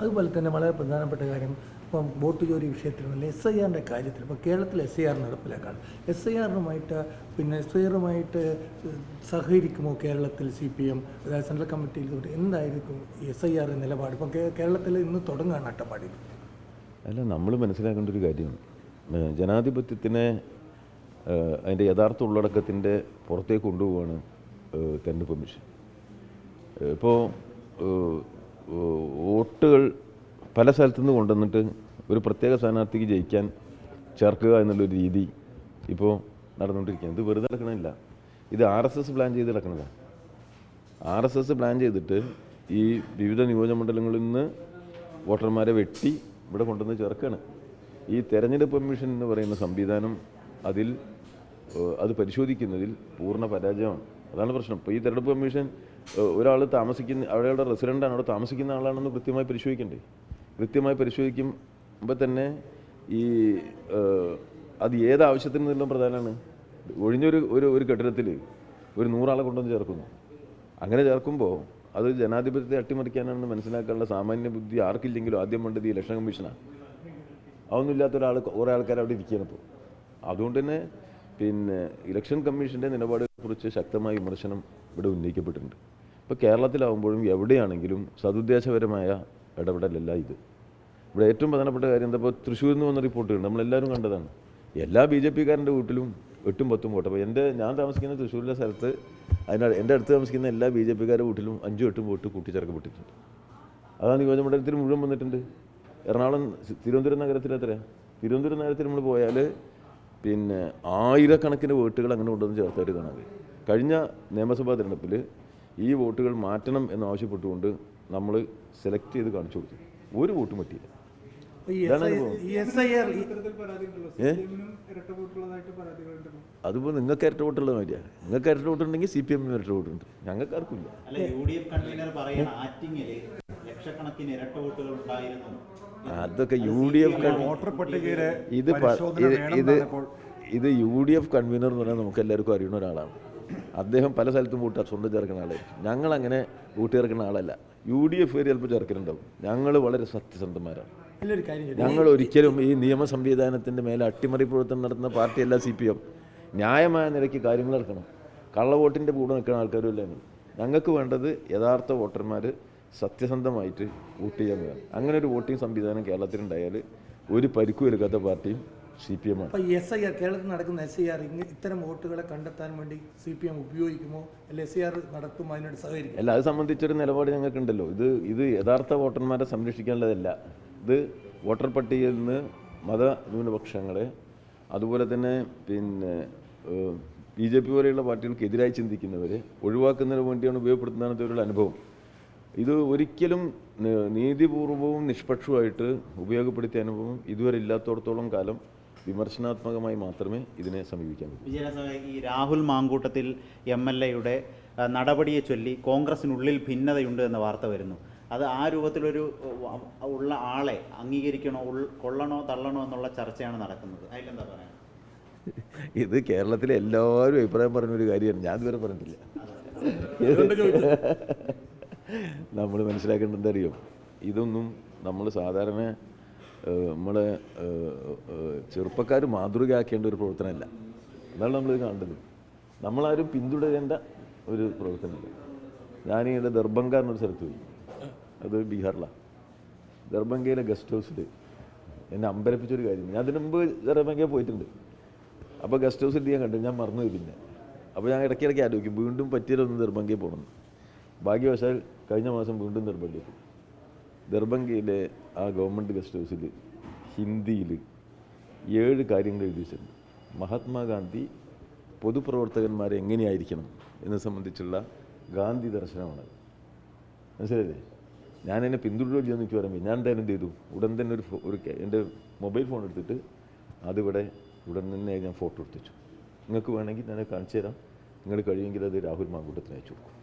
അതുപോലെ തന്നെ വളരെ പ്രധാനപ്പെട്ട കാര്യം ഇപ്പം ബോട്ട് ജോലി വിഷയത്തിലും അല്ലെങ്കിൽ എസ് ഐ ആറിന്റെ കാര്യത്തിൽ ഇപ്പോൾ കേരളത്തിൽ എസ് ഐ ആർ നടപ്പിലാക്കാൻ എസ് ഐ ആറിനുമായിട്ട് പിന്നെ എസ് ഐ ആറുമായിട്ട് സഹകരിക്കുമോ കേരളത്തിൽ സി പി എം അതായത് സെൻട്രൽ കമ്മിറ്റിയിൽ തൊട്ട് എന്തായിരിക്കും എസ് ഐ ആർ നിലപാട്? ഇപ്പം കേരളത്തിൽ ഇന്ന് തുടങ്ങുകയാണ് അട്ടപ്പാടിയിൽ. അല്ല നമ്മൾ മനസ്സിലാക്കേണ്ട ഒരു കാര്യം. ജനാധിപത്യത്തിനെ അതിന്റെ യഥാർത്ഥ ഉള്ളടക്കത്തിന്റെ പുറത്തേക്ക് കൊണ്ടുപോവാണ് തെരഞ്ഞെടുപ്പ് കമ്മീഷൻ ഇപ്പോൾ വോട്ടുകൾ പല സ്ഥലത്തു നിന്ന് കൊണ്ടുവന്നിട്ട് ഒരു പ്രത്യേക സ്ഥാനാർത്ഥിക്ക് ജയിക്കാൻ ചേർക്കുക എന്നുള്ളൊരു രീതി ഇപ്പോൾ നടന്നുകൊണ്ടിരിക്കുകയാണ്. ഇത് വെറുതെ നടക്കണമില്ല ഇത് ആർ എസ് എസ് പ്ലാൻ ചെയ്ത് നടക്കണതാണ് ആർ എസ് എസ് പ്ലാൻ ചെയ്തിട്ട് ഈ വിവിധ നിയോജകമണ്ഡലങ്ങളിൽ നിന്ന് വോട്ടർമാരെ വെട്ടി ഇവിടെ കൊണ്ടുവന്ന് ചേർക്കുകയാണ്. ഈ തെരഞ്ഞെടുപ്പ് കമ്മീഷൻ എന്ന് പറയുന്ന സംവിധാനം അതിൽ അത് പരിശോധിക്കുന്നതിൽ പൂർണ പരാജയമാണ്. അതാണ് പ്രശ്നം. ഇപ്പോൾ ഈ തെരഞ്ഞെടുപ്പ് കമ്മീഷൻ ഒരാൾ താമസിക്കുന്ന അവിടെയുള്ള റെസിഡന്റാണ് അവിടെ താമസിക്കുന്ന ആളാണെന്ന് കൃത്യമായി പരിശോധിക്കണ്ടേ? കൃത്യമായി പരിശോധിക്കുമ്പോൾ തന്നെ ഈ അത് ഏത് നിന്നുള്ള പ്രധാനമാണ് ഒഴിഞ്ഞൊരു ഒരു ഒരു കെട്ടിടത്തിൽ ഒരു നൂറാളെ കൊണ്ടുവന്ന് ചേർക്കുന്നു. അങ്ങനെ ചേർക്കുമ്പോൾ അത് ജനാധിപത്യത്തെ അട്ടിമറിക്കാനാണെന്ന് മനസ്സിലാക്കാനുള്ള സാമാന്യ ബുദ്ധി ആർക്കില്ലെങ്കിലും ആദ്യം വേണ്ടത് ഈ ഇലക്ഷൻ കമ്മീഷനാണ് അതൊന്നും ഇല്ലാത്ത ഒരാൾ കുറേ ആൾക്കാർ അവിടെ ഇരിക്കുകയാണ് ഇപ്പോൾ അതുകൊണ്ട് തന്നെ പിന്നെ ഇലക്ഷൻ കമ്മീഷന്റെ നിലപാടുകളെക്കുറിച്ച് ശക്തമായ വിമർശനം ഇവിടെ ഉന്നയിക്കപ്പെട്ടിട്ടുണ്ട്. ഇപ്പോൾ കേരളത്തിലാവുമ്പോഴും എവിടെയാണെങ്കിലും സതുദ്ദേശപരമായ ഇടപെടലല്ല ഇത്. ഇവിടെ ഏറ്റവും പ്രധാനപ്പെട്ട കാര്യം എന്താ ഇപ്പോൾ തൃശ്ശൂരിൽ നിന്ന് വന്ന റിപ്പോർട്ടുകൾ നമ്മളെല്ലാവരും കണ്ടതാണ്. എല്ലാ ബി ജെ പിക്കാരന്റെ വീട്ടിലും എട്ടും പത്തും വോട്ട്. അപ്പോൾ എന്റെ ഞാൻ താമസിക്കുന്ന തൃശ്ശൂരിലെ സ്ഥലത്ത് അതിനാൽ എന്റെ അടുത്ത് താമസിക്കുന്ന എല്ലാ ബി ജെ പിക്കാരുടെ വീട്ടിലും അഞ്ചും എട്ടും വോട്ട് കൂട്ടിച്ചേർക്കപ്പെട്ടിട്ടുണ്ട്. അതാണ് നിയോജകമണ്ഡലത്തിൽ മുഴുവൻ വന്നിട്ടുണ്ട്. എറണാകുളം തിരുവനന്തപുരം നഗരത്തിൽ എത്രയാണ് തിരുവനന്തപുരം നഗരത്തിൽ നമ്മൾ പോയാൽ പിന്നെ ആയിരക്കണക്കിന് വോട്ടുകൾ അങ്ങനെ കൊണ്ടുവന്ന് ചേർത്തായിട്ട് കാണാൻ കഴിയും. കഴിഞ്ഞ നിയമസഭാ തിരഞ്ഞെടുപ്പിൽ ഈ വോട്ടുകൾ മാറ്റണം എന്നാവശ്യപ്പെട്ടുകൊണ്ട് നമ്മൾ സെലക്ട് ചെയ്ത് കാണിച്ചു കൊടുത്തു. ഒരു വോട്ടും പറ്റിയില്ല. അതിപ്പോ നിങ്ങൾക്ക് ഇരട്ട വോട്ടുള്ള മാതിരിയാണ് നിങ്ങൾക്ക് ഇരട്ട വോട്ടുണ്ടെങ്കിൽ സി പി എമ്മിന് ഇരട്ട വോട്ടുണ്ട് ഞങ്ങൾക്ക് ആർക്കില്ല അല്ല യു ഡി എഫ് കൺവീനർ പറയണ ആറ്റിങ്ങിൽ ലക്ഷക്കണക്കിന് ഇരട്ട വോട്ടുകൾ ഉണ്ടായിരുന്നു. അതൊക്കെ യു ഡി എഫ് വോട്ടർ പട്ടികയിലെ ഇത് ഇത് ഇത് യു ഡി എഫ് കൺവീനർ എന്ന് പറഞ്ഞാൽ നമുക്ക് എല്ലാവർക്കും അറിയുന്ന ഒരാളാണ്. അദ്ദേഹം പല സ്ഥലത്തും വോട്ട് സ്വന്തം ചേർക്കുന്ന ആളായിരിക്കും ഞങ്ങൾ അങ്ങനെ വോട്ട് ചേർക്കുന്ന ആളല്ല. യു ഡി എഫ് ചിലപ്പോൾ ചേർക്കലുണ്ടാവും ഞങ്ങൾ വളരെ സത്യസന്ധന്മാരാണ്. നല്ലൊരു കാര്യം ചെയ്തു. ഞങ്ങൾ ഒരിക്കലും ഈ നിയമ സംവിധാനത്തിന്റെ മേലെ അട്ടിമറി പ്രവർത്തനം നടത്തുന്ന പാർട്ടിയല്ല സി പി എം. ന്യായമായ നിലയ്ക്ക് കാര്യങ്ങൾ നടക്കണം കള്ളവോട്ടിന്റെ കൂടെ നിൽക്കുന്ന ആൾക്കാരും ഇല്ല ഞങ്ങൾ. ഞങ്ങൾക്ക് വേണ്ടത് യഥാർത്ഥ വോട്ടർമാർ സത്യസന്ധമായിട്ട് വോട്ട് ചെയ്യാൻ വേണം അങ്ങനെ ഒരു വോട്ടിംഗ് സംവിധാനം കേരളത്തിലുണ്ടായാൽ ഒരു പരിക്കും എടുക്കാത്ത പാർട്ടിയും സി പി എം ആണ്. എസ് ഐ ആർ കേരളത്തിൽ നടക്കുന്ന എസ് ഐ ആർ ഇത്തരം വോട്ടുകളെ കണ്ടെത്താൻ വേണ്ടി സി പി എം ഉപയോഗിക്കുമോ? അല്ലെ എസ് ഐ ആർ നടത്തുമോ അതിനോട് സഹകരിക്കും അല്ല അത് സംബന്ധിച്ചൊരു നിലപാട് ഞങ്ങൾക്കുണ്ടല്ലോ. ഇത് ഇത് യഥാർത്ഥ വോട്ടർമാരെ സംരക്ഷിക്കാനുള്ളതല്ല. ഇത് വോട്ടർ പട്ടികയിൽ നിന്ന് മത ന്യൂനപക്ഷങ്ങളെ അതുപോലെ തന്നെ പിന്നെ ബി ജെ പി പോലെയുള്ള പാർട്ടികൾക്ക് എതിരായി ചിന്തിക്കുന്നവരെ ഒഴിവാക്കുന്നതിന് വേണ്ടിയാണ് ഉപയോഗപ്പെടുത്തുന്നതാണ് ഇവരുടെ അനുഭവം. ഇത് ഒരിക്കലും നീതിപൂർവവും നിഷ്പക്ഷവുമായിട്ട് ഉപയോഗപ്പെടുത്തിയ അനുഭവം ഇതുവരെ ഇല്ലാത്തടത്തോളം കാലം വിമർശനാത്മകമായി മാത്രമേ ഇതിനെ സമീപിക്കാൻ പറ്റൂ. ഈ രാഹുൽ മാങ്കൂട്ടത്തിൽ എം എൽ എയുടെ നടപടിയെ ചൊല്ലി കോൺഗ്രസിനുള്ളിൽ ഭിന്നതയുണ്ട് എന്ന വാർത്ത വരുന്നു. അത് ആ രൂപത്തിലൊരു ഉള്ള ആളെ അംഗീകരിക്കണോ ഉൾ- കൊള്ളണോ തള്ളണോ എന്നുള്ള ചർച്ചയാണ് നടക്കുന്നത്. അതിലെന്താ പറയാ ഇത് കേരളത്തിലെ എല്ലാവരും അഭിപ്രായം പറഞ്ഞൊരു കാര്യമാണ്. ഞാൻ ഇതുവരെ പറഞ്ഞിട്ടില്ല. നമ്മൾ മനസ്സിലാക്കേണ്ടത് അറിയോ ഇതൊന്നും നമ്മൾ സാധാരണ നമ്മളെ ചെറുപ്പക്കാർ മാതൃകയാക്കേണ്ട ഒരു പ്രവർത്തനമല്ല. അതാണ് നമ്മൾ കാണേണ്ടത്. നമ്മളാരും പിന്തുടരേണ്ട ഒരു പ്രവർത്തനമല്ല. ഞാനീടെ ദർഭംഗ എന്നൊരു സ്ഥലത്ത് പോയി. അത് ബീഹാറിലാണ് ദർഭംഗയിലെ ഗസ്റ്റ് ഹൗസിൽ എന്നെ അമ്പരപ്പിച്ചൊരു കാര്യം ഞാൻ അതിന് മുമ്പ് ദർഭംഗയിൽ പോയിട്ടുണ്ട്. അപ്പോൾ ഗസ്റ്റ് ഹൗസിൽ ഞാൻ കണ്ടു. ഞാൻ മറന്നുപോയി പിന്നെ. അപ്പോൾ ഞാൻ ഇടയ്ക്കിടയ്ക്ക് ആലോചിക്കും വീണ്ടും പറ്റിയാലൊന്ന് ദർഭംഗയിൽ പോകണം ഭാഗ്യവശാൽ കഴിഞ്ഞ മാസം വീണ്ടും ദർഭംഗയിൽ ദർബംഗയിലെ ആ ഗവൺമെന്റ് ഗസ്റ്റ് ഹൗസിൽ ഹിന്ദിയിൽ ഏഴ് കാര്യങ്ങൾ എഴുതി വെച്ചിട്ടുണ്ട് മഹാത്മാഗാന്ധി പൊതുപ്രവർത്തകന്മാരെ എങ്ങനെയായിരിക്കണം എന്ന് സംബന്ധിച്ചുള്ള ഗാന്ധി ദർശനമാണ്. മനസ്സിലായില്ലേ? ഞാൻ എന്നെ പിന്തുടരുകയോ എന്ന് എനിക്ക് പറയുമ്പോൾ ഞാൻ എന്തായാലും എന്ത് ചെയ്തു? ഉടൻ തന്നെ ഒരു ഒരു എന്റെ മൊബൈൽ ഫോൺ എടുത്തിട്ട് അതിവിടെ ഉടൻ തന്നെ ഞാൻ ഫോട്ടോ എടുത്തു നിങ്ങൾക്ക് വേണമെങ്കിൽ ഞാൻ കാണിച്ചു തരാം. നിങ്ങൾ കഴിയുമെങ്കിൽ അത് രാഹുൽ മാങ്കൂട്ടത്തിന് അയച്ചു കൊടുക്കും.